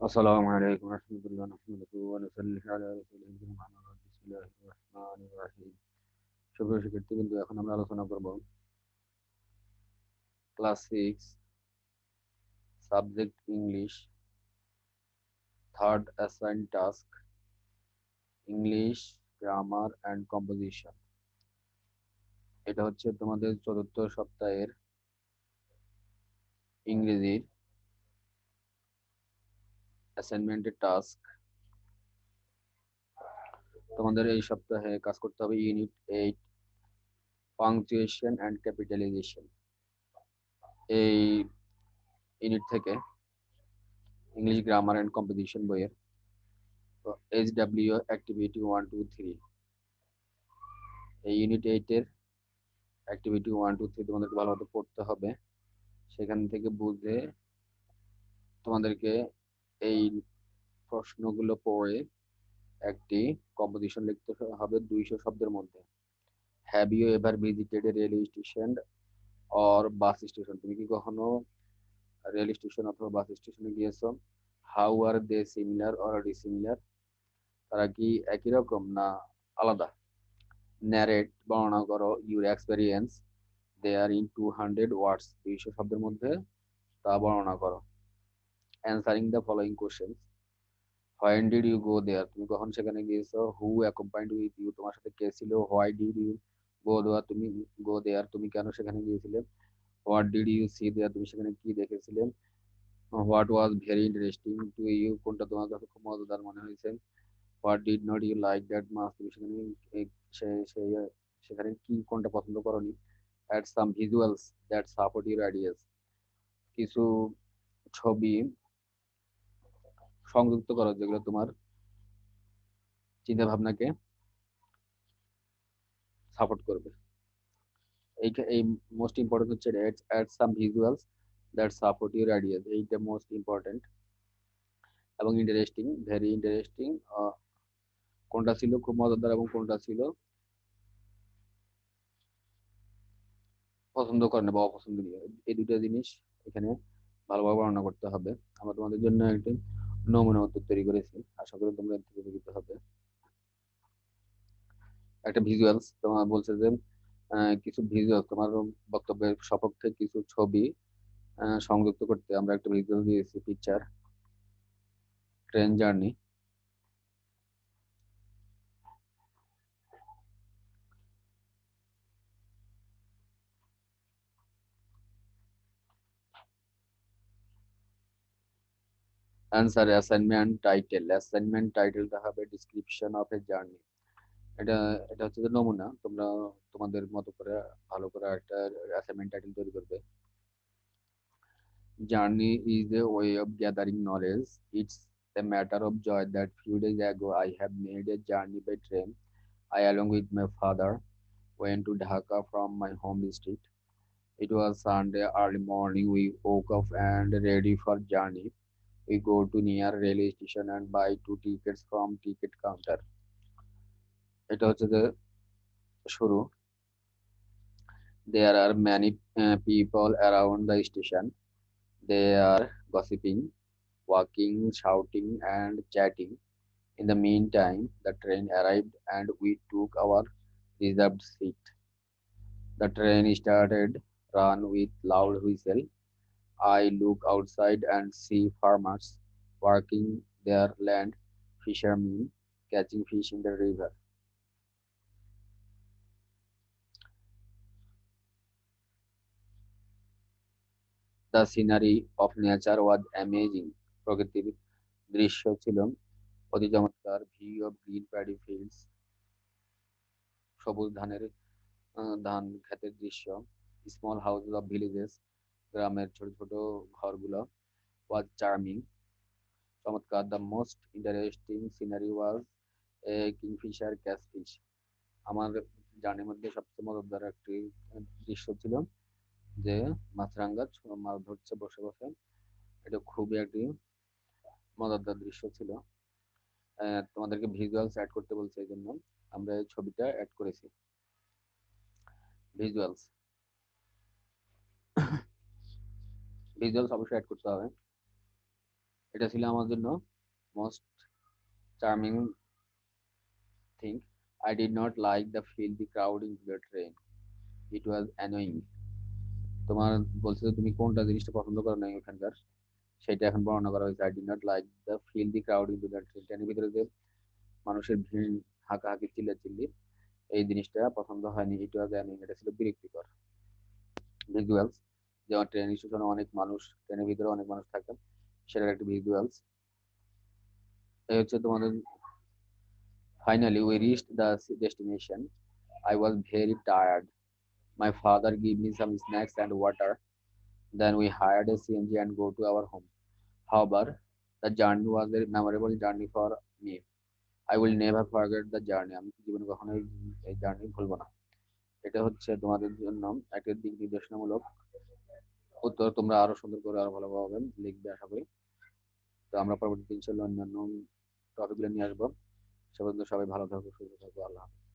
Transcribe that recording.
السلام عليكم ورحمة الله نحمده ونصلي على رسوله الكريم أما بعد بسم الله الرحمن الرحيم সুপ্রিয় শিক্ষার্থী কিন্তু এখন আমরা আলোচনা করব class six subject English third assign task English grammar and composition এটা হচ্ছে তোমাদের চতুর্থ সপ্তাহের ইংরেজির অ্যাসাইনমেন্টের টাস্ক তোমাদের এই সপ্তাহে কাজ করতে হবে unit eight punctuation and capitalisation এই ইউনিট থেকে ইংলিশ গ্রামার অ্যান্ড কম্পোজিশন বইয়ের H W activity one two three এই ইউনিট এইটের অ্যাক্টিভিটি ওয়ান টু থ্রি তোমাদেরকে ভালো মতো পড়তে হবে। সেখান থেকে বুঝে তোমাদেরকে এই প্রশ্নগুলো পড়ে একটি কম্পোজিশন লিখতে হবে দুইশো শব্দের মধ্যে। Have you ever visited rail station or bus station তুমি কি কখনো রেল স্টেশন অথবা বাস স্টেশনে গিয়েছো? How are they similar or dissimilar তারা কি একই রকম না আলাদা? ন্যারেট বর্ণনা করো your experience they are in two hundred words দুইশো শব্দের মধ্যে তা বর্ণনা করো। Answering the following questions when did you go there তুমি কখন সেখানে গিয়েছো? হু অ্যাকম্পাইন্ড উইথ ইউ তোমার সাথে কে ছিল? Why did you go there তুমি গো দেয়ার তুমি কেন সেখানে গিয়েছিলে? What did you see there তুমি সেখানে কি দেখেছিলে? What was very interesting to you কোনটা তোমার কাছে খুব মজাদার মনে হয়েছে? What did not you like that much তুমি সেখানে সেখানে কি, কোনটা পছন্দ করনি? At some visuals that support your ideas কিছু ছবি সংযুক্ত করো যেগুলো তোমার চিন্তা ভাবনাকে সাপোর্ট করবে। এই এই মোস্ট ইম্পর্টেন্ট হচ্ছে add some visuals that support your ideas এইটা মোস্ট ইম্পর্টেন্ট এবং ইন্টারেস্টিং ভেরি ইন্টারেস্টিং কোনটা ছিল খুব মজাদার এবং কোনটা ছিল পছন্দ করে না বা অপছন্দনীয়। এই দুটো জিনিস এখানে ভালোভাবে বর্ণনা করতে হবে। আমরা তোমাদের জন্য একটি নমুনা উত্তর তৈরি করেছি। আশা করি তোমরা এর থেকে উপকৃত হবে। একটা ভিজুয়ালস তোমার বলছে যে কিছু ভিজুয়াল তোমার বক্তব্যের সপক্ষে কিছু ছবি সংযুক্ত করতে আমরা একটা ভিজুয়াল দিয়েছি picture train journey answer assignment title assignment টাইটেলটা হবে ডিসক্রিপশন অফ এ জার্নি এটা এটা হচ্ছে যে নমুনা তোমরা তোমাদের মতো করে ভালো করে একটা অ্যাসাইনমেন্ট টাইটেল তৈরি করবে journey is a way of gathering knowledge it's a matter of joy that few days ago I have made a journey by train. I, along with my father, went to Dhaka from my home district. It was Sunday early morning. We woke up and ready for journey. we go to near railway station and buy two tickets from ticket counter. It was the shuru. There are many uh, people around the station. They are gossiping walking shouting and chatting. In the meantime the train arrived and we took our reserved seat. The train started run with loud whistle. I look outside and see farmers working their land, fishermen catching fish in the river. The scenery of nature was amazing প্রকৃতির দৃশ্য ছিল অতি চমৎকার view of green paddy fields সবুজ ধানের ধান ক্ষেতের দৃশ্য স্মল হাউস অফ ভিলেজেস গ্রামের ছোট ছোট ঘরগুলো ওয়াজ চার্মিং চমৎকার। The most interesting scenery was a kingfisher catch fish আমার জার্নির মধ্যে সবচেয়ে মজাদার একটি দৃশ্য ছিল যে মাছরাঙ্গা মাছ ধরছে বসে বসে। এটা খুবই একটি মজাদার দৃশ্য ছিল। তোমাদেরকে ভিজুয়ালস অ্যাড করতে বলছে এই জন্য আমরা এই ছবিটা অ্যাড করেছি। ভিজুয়ালস ভিজুয়ালস অবশ্যই অ্যাড করতে হবে। এটা ছিল আমার জন্য most charming thing I did not like the feel the crowding to the train it was annoying তোমার বলছে যে তুমি কোনটা জিনিসটা পছন্দ করো না ওখানকার? সেটা এখন বর্ণনা করা হয়েছে। I did not like the feel the crowding to the train ট্রেনের ভিতরে যে মানুষের ভিড়, হাঁকাহাঁকি চিল্লা চিল্লি এই জিনিসটা পছন্দ হয়নি। ইট ওয়াজ অ্যানোয়িং এটা ছিল বিরক্তিকর। ভিজুয়ালস যেমন ট্রেন স্টেশনে অনেক মানুষ ট্রেনের ভিতরে অনেক মানুষ থাকে সেটার একটা ভিজুয়ালস এই হচ্ছে তোমাদের finally we reached the destination I was very tired my father give me some snacks and water then we hired a CNG and go to our home however the journey was a memorable journey for me I will never forget the journey আমি জীবনে কখনোই এই journey ভুলবো না। এটা হচ্ছে তোমাদের জন্য একটা দিক নির্দেশনামূলক উত্তর তোমরা আরও সুন্দর করে আরও ভালোভাবে লিখবে আশা করি। তো আমরা পরবর্তী ইনশাল্লাহ অন্যান্য টপিকগুলো নিয়ে আসব। সে পর্যন্ত সবাই ভালো থাকব সুস্থ থাকব আল্লাহ হাফেজ।